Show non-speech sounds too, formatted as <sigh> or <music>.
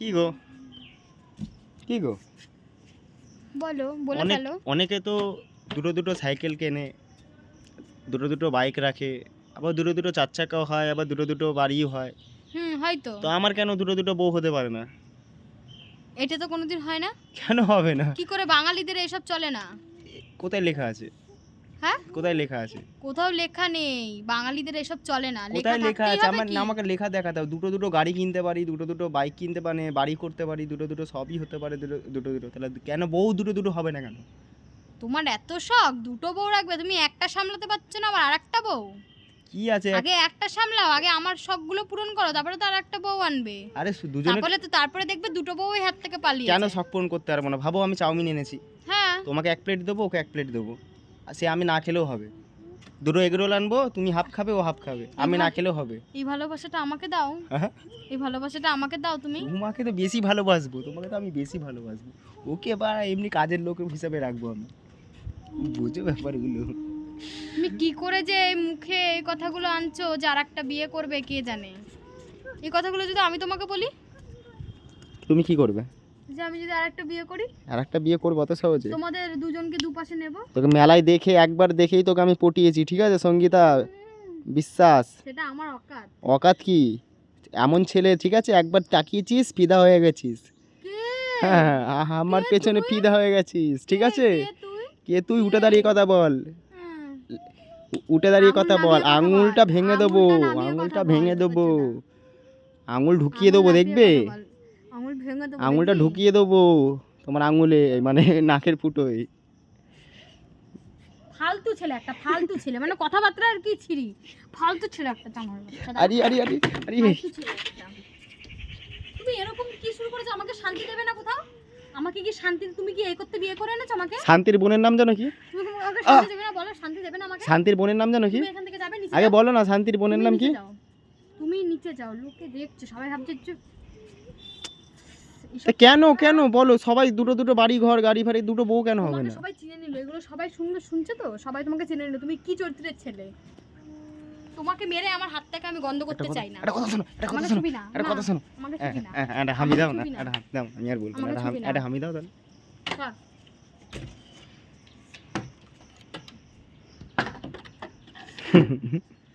কি গো? কি গো? বলো বলে অনেক ফেলো। অনেকে তো দুটো দুটো সাইকেল কেনে দুটো দুটো বাইক রাখে আবার দুটো দুটো চার চাকাও হয় আবার দুটো দুটো বাড়িও হয়। হুম হয়তো। তো আমার কেন দুটো দুটো বউ হতে পারে না? এটা তো কোনোদিন হয় না? কেন হবে না? কি করে বাঙালিদের এসব চলে না? কোথায় লেখা আছে? হ্যাঁ? কোথায় লেখা আছে? কোথাও লেখা নেই। বাঙালিদের এসব চলে না। কোথায় লেখা আছে? আমার না আমাকে লেখা দেখা দাও। দুটো দুটো গাড়ি কিনতে পারি দুটো দুটো বাইক কিনতে পারে বাড়ি করতে পারি দুটো দুটো সবই হতে পারে দুটো দুটো দুটো। তাহলে কেন বউ দুটো দুটো হবে না কেন? তোমার এত শখ দুটো বউ রাখবে তুমি একটা সামলাতে পারছ না আবার আরেকটা বউ? কি আছে? আগে একটা সামলাও আগে আমার শখগুলো পূরণ করো তারপরে তো আরেকটা বউ আনবে। আরে দুজনে তারপরে তো তারপরে দেখবে দুটো বউ হাত থেকে পালিয়ে কেন শখ পূরণ করতে পারব না? ভাবো আমি চাউমিন এনেছি। হ্যাঁ। তোমাকে এক প্লেট দেবো ওকে এক প্লেট দেবো। সে আমি না খেলেও হবে। দুটো এগরোল আনব তুমি হাফ খাবে ও হাফ খাবে। আমি না খেলেও হবে। এই ভালোবাসাটা আমাকে দাও। হ্যাঁ? এই ভালোবাসাটা আমাকে দাও তুমি। তোমাকে তো বেশি ভালোবাসবো তোমাকে তো আমি বেশি ভালোবাসবো। ওকে বা এমনি কাজের লোক হিসাবে রাখব আমি। বুঝো ব্যাপারগুলো। তুমি কি করে যে এই মুখে এই কথাগুলো আনছো যে আর একটা বিয়ে করবে কে জানে? এই কথাগুলো যদি আমি তোমাকে বলি? তুমি কি করবে? যে আমি যদি আর একটা বিয়ে করি? আর একটা বিয়ে করব অত সহজে? তোমাদের দুজনকে দুপাশে নেব। তোকে মেলায় দেখে একবার দেখেই তোকে আমি পটিয়েছি ঠিক আছে সঙ্গীতা? বিশ্বাস। সেটা আমার অকাত। অকাত কি? এমন ছেলে ঠিক আছে? একবার তাকিয়েছিস ফিদা হয়ে গেছিস। হ্যাঁ আমার পেছনে? ফিদা হয়ে গেছিস ঠিক আছে? কে তুই? উঠে দাঁড়িয়ে কথা বল। উঠে দাঁড়িয়ে কথা বল। আঙুলটা ভেঙে দেবো আঙুলটা ভেঙে দেবো। আঙুল ঢুকিয়ে দেবো দেখবে? ভেঙে দেবো আঙুলটা ঢুকিয়ে দেবো তোমার আঙুলে মানে <laughs> নাকের ফুটোয় ফালতু ছেলে একটা ফালতু ছেলে। মানে কথাবার্তা আর কি ছিরি ফালতু ছেলে একটা জানোর আরে আরে আরে আরে। তুমি এরকম কি শুরু করেছ? আমাকে শান্তি দেবে না কোথাও? আমাকে কি শান্তি তুমি কি এই করতে বিয়ে করে এনেছো আমাকে? শান্তির বোনের নাম জানো কি? তুমি আমাকে শান্তি দেবে না? বলো শান্তি দেবে না আমাকে? শান্তির বোনের নাম জানো কি? তুমি এখান থেকে যাবে নিচে আগে বলো না শান্তির বোনের নাম কি? তুমি নিচে যাও লোকে দেখছ সবাই ভাবছে তা কেন কেন? বলো সবাই দুটো দুটো বাড়ি ঘর গাড়ি ফাড়ি দুটো বউ কেন হবে না? সবাই চিনে নিল এগুলো সবাই শুনলো শুনছে তো? সবাই তোমাকে চিনে নিল। তুমি কি চরিত্রের ছেলে? তোমাকে মেরে আমার হাত থেকে আমি গন্ধ করতে চাই না। একটা কথা শোনো একটা কথা শোনো একটা কথা শোনো। হ্যাঁ, হ্যাঁ, একটা হামি দাও না। একটা হামি দাও আমি আর বলব না একটা হামি- দাও তাহলে। সর। <laughs>